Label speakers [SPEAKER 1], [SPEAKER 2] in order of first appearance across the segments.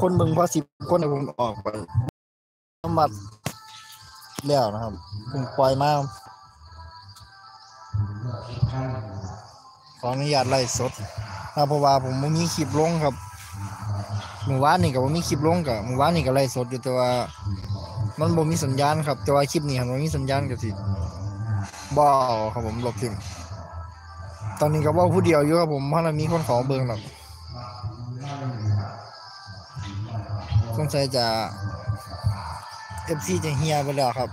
[SPEAKER 1] คนเบิ่งพอสิบคนให้ผมออกไปสมบัติแล้วนะครับผมปล่อยมาขออนุญาตไล่สดนะเพราะว่าผมบ่มีคลิปลงครับเมื่อวานนี่ก็บ่มีคลิปลงกับเมื่อวานนี่ก็ไล่สดอยู่แต่ว่า มันบ่มีสัญญาณครับ แต่ว่าคลิปนี้ครับบ่มีสัญญาณก็สิบ่เอาครับผมลบทิ้งตอนนี้ก็เว้าผู้เดียวอยู่ครับผมเพราะมันมีคนขอเบิ่งหรอก สงสัยจะ FC จะเฮียไปแล้วครับ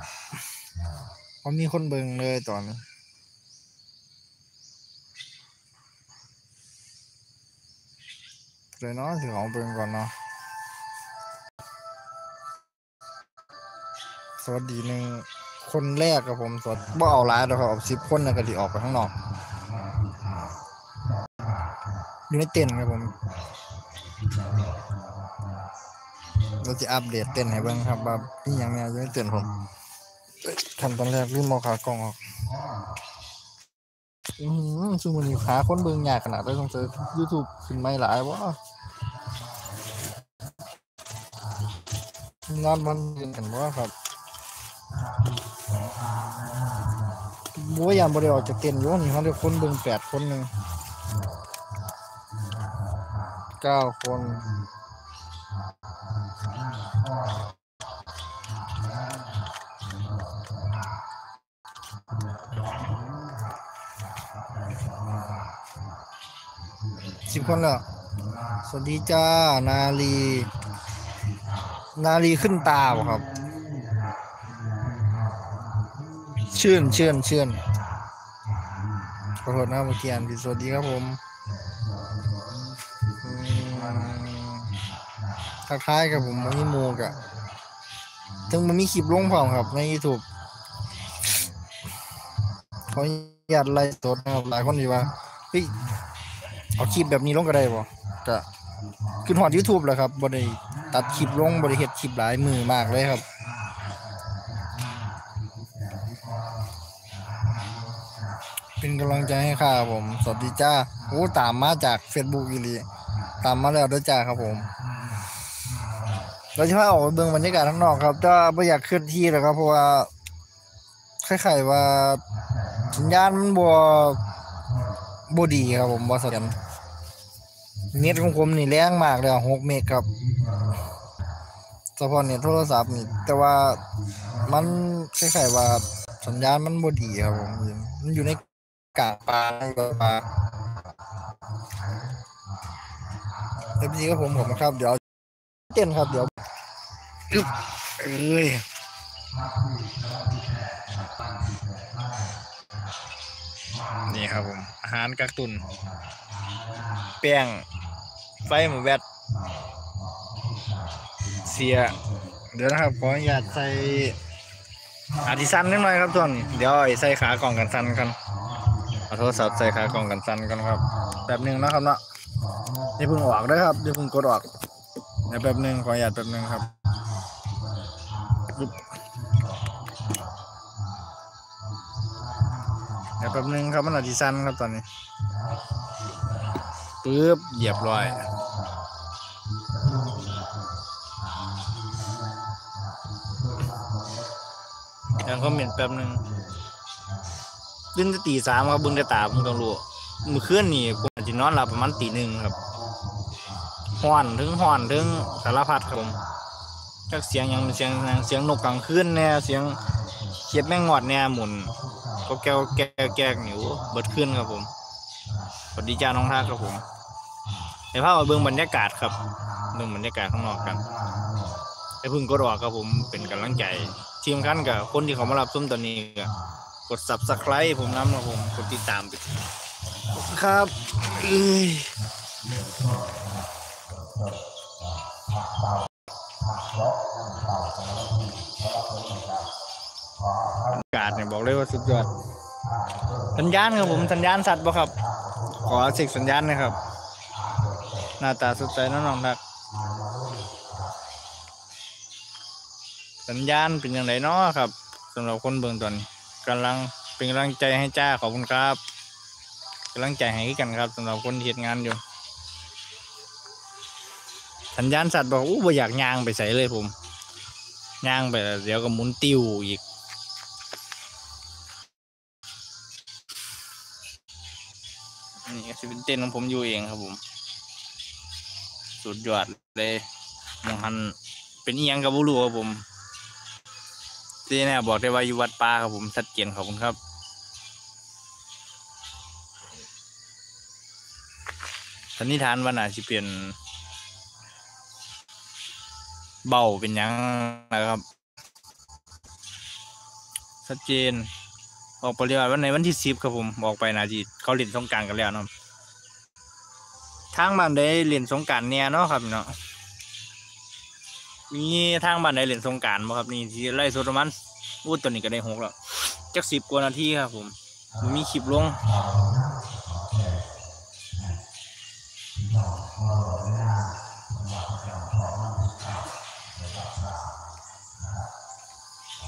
[SPEAKER 1] เพราะมีคนเบิ่งเลยตอนนี้เลยเนาะสิขอเบิ่งก่อนเนาะสวัสดีหนึ่งคนแรกกับผมสวัสดีบ่เอาหลายดอกครับเอาสิบคนนะก็ดีออกไปข้างนอก อยู่ในเต็นท์ครับผม เราจะอัปเดตเต็นท์ให้เบิ่งครับว่ามีหยังแหน่อยู่ในเต็นท์ผมขั้นตอนแรกลืมเอาขากล้องออกอือซึ่งมันนี้ขาคนเบิ่งยากขนาดได้ต้องเจอ YouTube ขึ้นไม่หลายวะงานมันเรียนกันว่าครับบัวยามบริออกจากเต็นท์อยู่นี่เขาได้คนเบิ่งแปดคนหนึ่งเก้าคน สิบคนแล้ว สวัสดีจ้า นาลี นาลีขึ้นตาครับ ชื่นชื่นชื่นขอโทษนะเมื่อกี้อ่านผิดสวัสดีครับผมทักทายกับผมมันมีโมกอะถึงมันมีคลิปลงพร้อมครับ ใน YouTube ขออนุญาตไล่สดนะครับหลายคนดีว่าเฮ้ย เอาคลิปแบบนี้ลงก็ได้บ่ก็ขึ้นหอด YouTube แล้วครับบ่ได้ตัดคลิปลงบ่ได้เฮ็ดคลิปหลายมือมากเลยครับเป็นกำลังใจให้ข้าผม สวัสดีจ้าโอ้ตามมาจาก Facebook อีหลีตามมาแล้วด้วยจ้าครับผม เราจะพาออกไปเบิ่งบรรยากาศข้างนอกครับแต่ไม่อยากเคลื่อนที่หรอกครับเพราะว่าคล้ายๆว่าสัญญาณมันบ่บ่ดีครับผมบ่เสถียร เน็ตของผมนี่แรงมากเลยอะ6เมกครับเฉพาะเน็ตโทรศัพท์นี่แต่ว่ามันคล้ายๆว่าสัญญาณมันบ่ดีครับผมมันอยู่ในกาป่าในป่าเอฟซีก็ผมผมครับ เดี๋ยวเต้นครับ เดี๋ยวอึ๊บเอ้ยนี่ครับผม อาหารกักตุน แป้ง ไฟหมูแวดเสีย เดี๋ยวนะครับขออนุญาตใส่อาทิสันนิดหน่อยครับทุกคนเดี๋ยวไอ้ใส่ขากล่องกันสันกันเอาโทรศัพท์ใส่ขากล่องกันสันกันครับแบบหนึ่งนะครับเนาะอย่าเพิ่งออกด้ครับอย่าเพิ่งกดออกเดี๋ยวแป๊บหนึงขออนุญาตแป๊บหนึงครับปึ๊บเดี๋ยวแป๊บหนึงครับมันอาทิสันครับตอนนี้ปึ๊บเหยียบรอย ยังคอมเมนต์แป๊บหนึงตื่นแต่ตีสามครับเบึงแต่ตาผมต้องรู้มื่อคืนนี่ผมจะนอนหลับประมาณตีหนึ่งครับห้อนถึงห้อนถึงสารพัดครับผมจากเสียงยังเสียงเสียงนกกลางคืนแน่เสียงเขียดแมงงอดแน่หมุนก็แก้วแก้วแก้วหนิวเบิดขึ้นครับผมสวัสดีจ้าน้องท่าครับผมเดี๋ยวพามาเบิ่งบรรยากาศครับเบิ่งบรรยากาศข้างนอกกัน ไอ้พึ่งกดออกครับผมเป็นกำลังใจทีมกันกับคนที่เขามารับส้มตอนนี้ก็กด subscribe ผมน้ำนะผมกดติดตามไปครับเอ้ยบรรยากาศเนี่ยบอกเลยว่าสุดยอดสัญญาณครับผมสัญญาณสัตว์บ่ครับ ขอสิกสัญญาณหนะครับ หน้าตาสดใสน้องๆครั สัญญาณเป็นอย่างไรเนาะครับสำหรับคนเบิ่งตอนกำลังเป็นกำลังใจให้จ้าขอบคุณครับกำลังใจให้กันครับสำหรับคนที่เฮ็ดงานอยู่ สัญญาณสัตว์บอกอู้บ่อยากย่างไปใส่เลยผมย่างไปแล้วเดี๋ยวก็หมุนติ้วอีกนี่ก็จะเป็นเต้นของผมอยู่เองครับผม สุดยอดเลยมองหันเป็นอียงกับบุรูครับผม ที่แน่บอกได้ว่าอยู่วัดป่าครับผมชัดเจนขอบคุณครับสันนิษฐานว่าน่าจะเป็นเบาเป็นยังนะครับชัดเจน ออกปฏิบัติวันในวันที่สิบครับผมออกไปนาจีเขาเล่นสงการกันแล้วเนาะทางบ้านได้เล่นสงการเนี่ยเนาะครับเนาะ มีทางบ้านได้เล่นสงการบ่ครับนี่ที่ไล่โซดมันพูดตัวนี้ก็ได้หกแล้วจักสิบกว่านาทีครับ ผมมีคลิปลง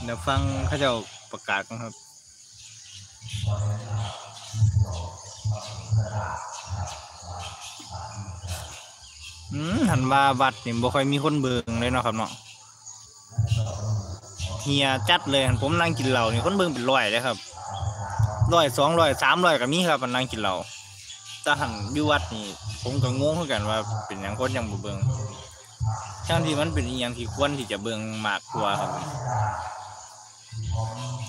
[SPEAKER 1] เดี๋ยวฟังเขาเจะประกาศกันครับ หันว่าวัดนี่บ่ค่อยมีคนเบิงเลยเนาะครับเนาะเฮียจัดเลยหันผมนั่งกินเหล้านี่คนเบิงเป็นร้อยเลยครับร้อยสองร้อยสามร้อยก็มีครับมันนั่งกินเหล้าแต่หันอยู่วัดนี่ผมก็งงเหมือนกันว่าเป็นหยังคนยังบ่เบิงทั้งที่มันเป็นอีหยังที่ควรที่จะเบิงมากกว่าครับ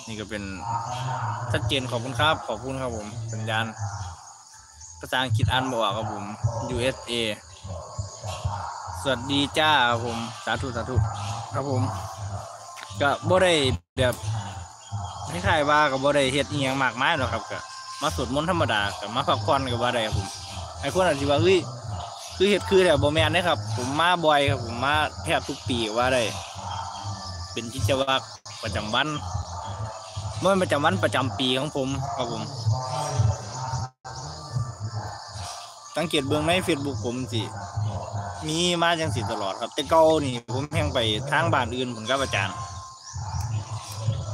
[SPEAKER 1] นี่ก็เป็นชัดเจนขอบคุณครับ ขอบคุณครับผม สัญญาณภาษาอังกฤษอ่านบอกครับผม USA วัสดีจ้าผมสาธุสาธุครับผม ก็บ่ได้แบบคล้ายๆว่าก็บ่ได้เฮ็ดอีหยังมากมายหรอกครับก็มาสวดมนต์ธรรมดาก็มาพักผ่อนก็ว่าได้ครับผมไอ้คนอาจสิว่าเฮ้ยคือเฮ็ดคือแต่บ่แม่นเด้ครับ ผมมาบ่อยครับผมมาแทบทุกปีว่าได้ เป็นกิจวัตรประจำวันบ่แม่นประจำวันประจำปีของผมครับผม สังเกตเบื้องใน Facebook ผมสิมีมาจังสิตลอดครับ แต่เก่านี่ ผมแห่งไปทางบ้านอื่นผมกับอาจารย์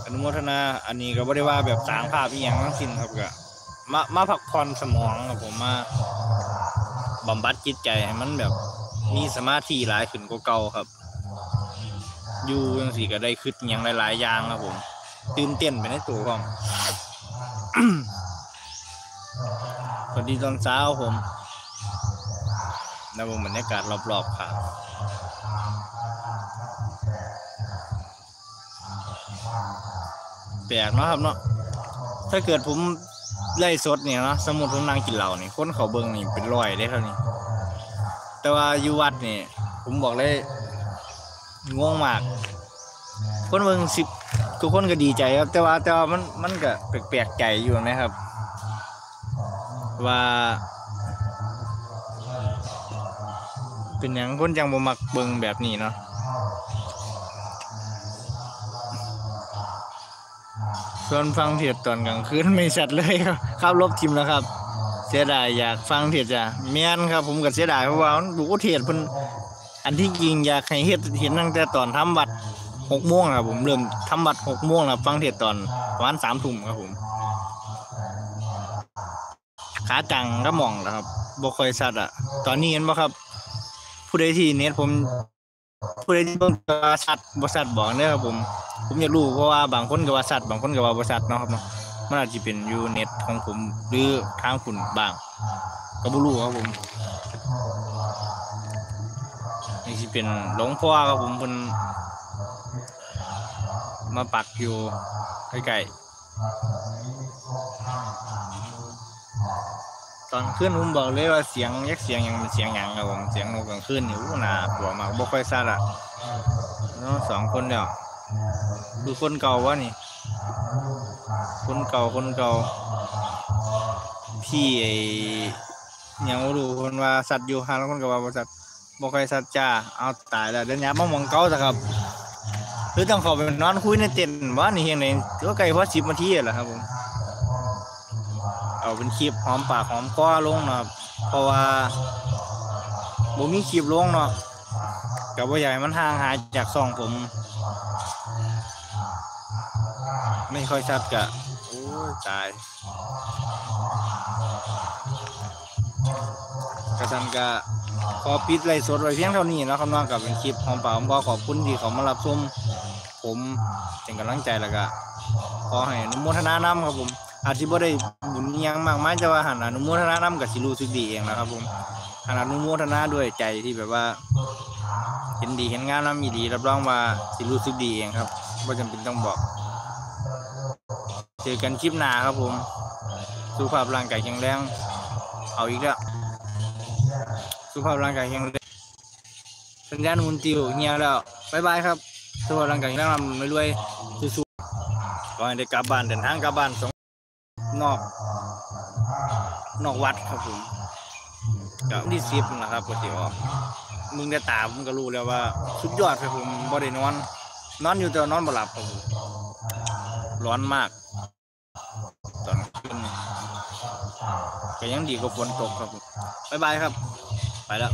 [SPEAKER 1] อนุโมทนาอันนี้ก็บ่ได้ว่าแบบสร้างภาพอีหยังทั้งสิ้นครับก็มามาพักผ่อนสมองครับผมมาบำบัดจิตใจให้มันแบบมีสมาธิหลายขึ้นกว่าเก่าครับ อยู่จังซี่ก็ได้คิดอหยังหลายๆอย่างครับผมตื่นเต้นไปในตัวของสวัสดีตอนเช้าผม แล้วบรรยากาศรอบๆครับแปลกเนาะครับเนาะถ้าเกิดผมไล่สดเนี่ยนะสมมติผมนั่งกินเหล้านี่คนเขาเบิ่งนี่เป็นร้อยได้เท่านี้ แต่ว่าอยู่วัดนี่ผมบอกเลยงงมาก คนเบิ่งสิบทุกคนก็ดีใจครับ แต่ว่าแต่ว่ามันมันก็แปลกๆใจอยู่นะครับ ว่า เป็นหยังคนจังบ่มักเบิ่งแบบนี้เนาะส่วนฟังเทศตอนกลางคืนไม่ชัดเลยครับครับลบทิมแล้วครับ เสียดายอยากฟังเทศจ้ะแม่นครับ ผมก็เสียดายเพราะว่าดูเทศเพิ่นอันที่จริงอยากให้เฮ็ดเห็นตั้งแต่ตอนทำวัดหกโมงครับผมเริ่มทำวัดหกโมงแล้วฟังเทศตอนประมาณสามทุ่มครับผมขาจังก็มองแล้วครับบ่ค่อยชัดอะ ตอนนี้เห็นบ่ครับ ผู้ใดที่เน็ตผม ผู้ใดที่เบิ่งว่าชัดบ่ชัดบอกเด้อครับผม ผมอยากรู้เพราะว่าบางคนก็ว่าชัดบางคนก็ว่าบ่ชัดเนาะครับเนาะมันอาจจะเป็นอยู่เน็ตของผมหรือทางคุณบ้างก็บ่รู้ครับผมนี่สิเป็นหลวงพ่อครับผมเพิ่นมาปักอยู่ใกล้ๆ ตอนขึ้นผมบอกเลยว่าเสียงยักเสียงยังมันเสียงหยังครับผมเสียงนกกลางคืนนี่อู้น่ากลัวมากบ่ค่อยซัดอะเนาะสองคนเดียวดูคนเก่าวะนี่ คนเก่าคนเก่าพี่ไอ้ยังรู้คนว่าสัตว์อยู่ห่างแล้วคนก็ว่าบ่สัตว์บ่ค่อยสัตว์จ้าเอาตายแล้วเดี๋ยวนี้มามองเก่าซะครับหรือต้องข้าไปนอนคุยในเต็นท์ว่านี่เฮียงไหนก็ไกลพอ10นาทีแหละครับผม เอาเป็นคลิปหอมปากหอมคอลงเนาะเพราะว่าบ่มีคลิปลงเนาะกับว่าใหญ่มันห่างหายจากซองผม ไม่ค่อยชัดกะโอ้ยตายกระทันกะขอปิดไลฟ์สดไว้เพียงเท่านี้นะครับน้องกับเป็นคลิปหอมปากหอมคอขอบคุณที่เขามารับชมผมเป็นกำลังใจแล้วก็ขอให้นุโมทนานำครับผม อาจจะบ่ได้บุญยังมากมายแต่ว่าหันอนุโมทนานำกับสิรู้สึกดีเองนะครับ ผมหันอนุโมทนาด้วยใจที่แบบว่าเห็นดีเห็นงานน้ำมีดีรับรองว่าสิรู้สึกดีเองครับไม่จำเป็นต้องบอก เจอกันคลิปหน้าครับผมสุขภาพร่างกายแข็งแรงเอาอีกแล้วสุขภาพร่างกายแข็งแรงสัญญาณมุนติวเงียแล้วบายบายครับสุขภาพร่างกายแข็งแรงร่รวยๆสู้ๆก่อนได้กลับบ้านเดินทางกลับบ้านสง นอก นอกวัดครับผมกับที่สิบนะครับก็สิออกมึงได้ตาผมก็รู้แล้วว่า สุดยอดครับผมบ่ได้นอน นอนอยู่แต่นอนบ่หลับครับผมร้อนมาก ตอนคืนนี่ก็ยังดีกว่าฝนตกครับผมบ๊ายบายครับ ไปแล้ว